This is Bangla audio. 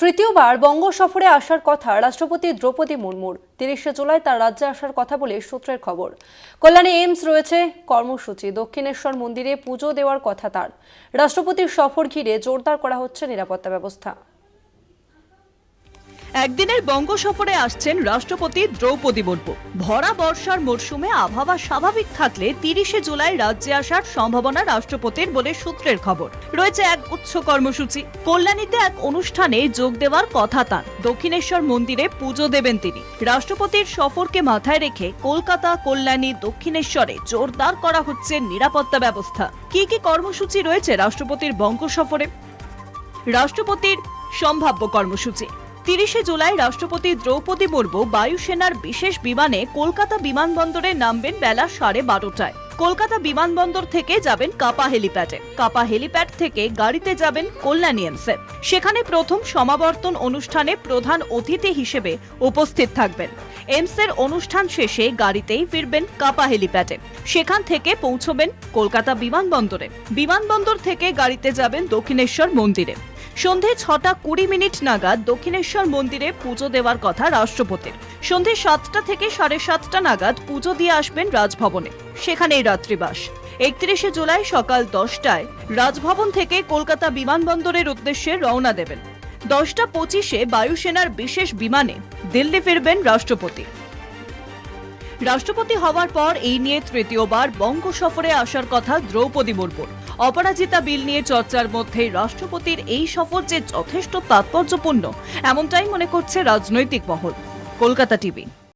তৃতীয়বার বঙ্গ সফরে আসার কথা রাষ্ট্রপতি দ্রৌপদী মুর্মুর। তিরিশে জুলাই তার রাজ্যে আসার কথা বলে সূত্রের খবর। কল্যাণে এইমস রয়েছে কর্মসূচি। দক্ষিণেশ্বর মন্দিরে পুজো দেওয়ার কথা তার। রাষ্ট্রপতির সফর ঘিরে জোরদার করা হচ্ছে নিরাপত্তা ব্যবস্থা। একদিনের বঙ্গ সফরে আসছেন রাষ্ট্রপতি দ্রৌপদী মুর্মু। ভরা বর্ষার মরশুমে আবহাওয়া স্বাভাবিক থাকলে তিরিশে জুলাই রাজ্যে আসার সম্ভাবনা রাষ্ট্রপতির বলে সূত্রের খবর। রয়েছে এক উচ্চ কর্মসূচি। কল্যাণীতে এক অনুষ্ঠানে যোগ দেওয়ার কথা তার। দক্ষিণেশ্বর মন্দিরে পুজো দেবেন তিনি। রাষ্ট্রপতির সফরকে মাথায় রেখে কলকাতা, কল্যাণী, দক্ষিণেশ্বরে জোরদার করা হচ্ছে নিরাপত্তা ব্যবস্থা। কি কি কর্মসূচি রয়েছে রাষ্ট্রপতির বঙ্গ সফরে? রাষ্ট্রপতির সম্ভাব্য কর্মসূচি। তিরিশে জুলাই রাষ্ট্রপতি দ্রৌপদী মুর্মু বায়ুসেনার বিশেষ বিমানে কলকাতা বিমানবন্দরে নামবেন বেলা সাড়ে বারোটায়। কলকাতা বিমানবন্দর থেকে যাবেন কাপা হেলিপ্যাডে। কাপা হেলিপ্যাড থেকে গাড়িতে যাবেন কল্যাণী এমসে। সেখানে প্রথম সমাবর্তন অনুষ্ঠানে প্রধান অতিথি হিসেবে উপস্থিত থাকবেন। এমসের অনুষ্ঠান শেষে গাড়িতেই ফিরবেন কাপা হেলিপ্যাডে। সেখান থেকে পৌঁছবেন কলকাতা বিমানবন্দরে। বিমানবন্দর থেকে গাড়িতে যাবেন দক্ষিণেশ্বর মন্দিরে। সন্ধে ছটা কুড়ি মিনিট নাগাদ দক্ষিণেশ্বর মন্দিরে পুজো দেওয়ার কথা রাষ্ট্রপতির। সন্ধে সাতটা থেকে সাড়ে সাতটা নাগাদ পুজো দিয়ে আসবেন রাজভবনে। সেখানেই রাত্রিবাস। একত্রিশে জুলাই সকাল দশটায় রাজভবন থেকে কলকাতা বিমানবন্দরের উদ্দেশ্যে রওনা দেবেন। দশটা পঁচিশে বায়ুসেনার বিশেষ বিমানে দিল্লি ফিরবেন রাষ্ট্রপতি। রাষ্ট্রপতি হওয়ার পর এই নিয়ে তৃতীয়বার বঙ্গ সফরে আসার কথা দ্রৌপদী মুর্মুর। অপরাজিতা বিল নিয়ে চর্চার মধ্যে রাষ্ট্রপতির এই সফর যে যথেষ্ট তাৎপর্যপূর্ণ, এমনটাই মনে করছে রাজনৈতিক মহল। কলকাতা টিভি।